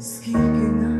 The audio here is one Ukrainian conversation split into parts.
Skill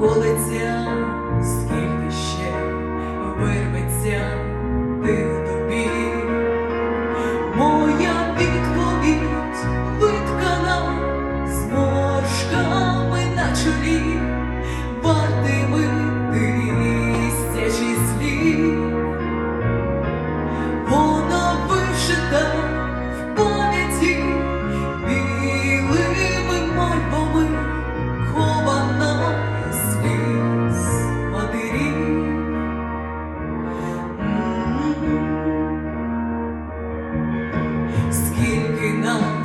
околиця. 명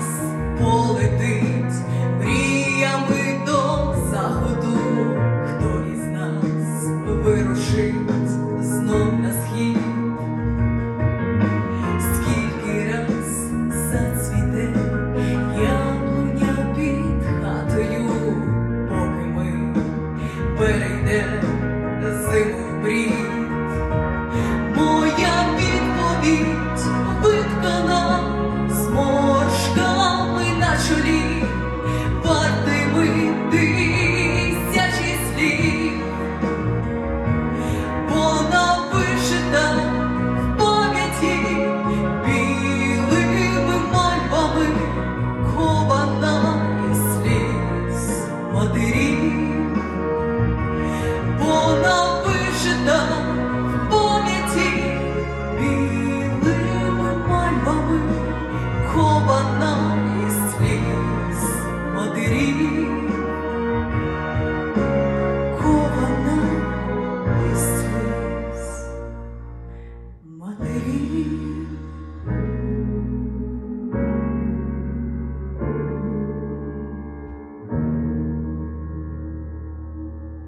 вона вишита в пам'яті білими мальвами, кована із сліз матерів.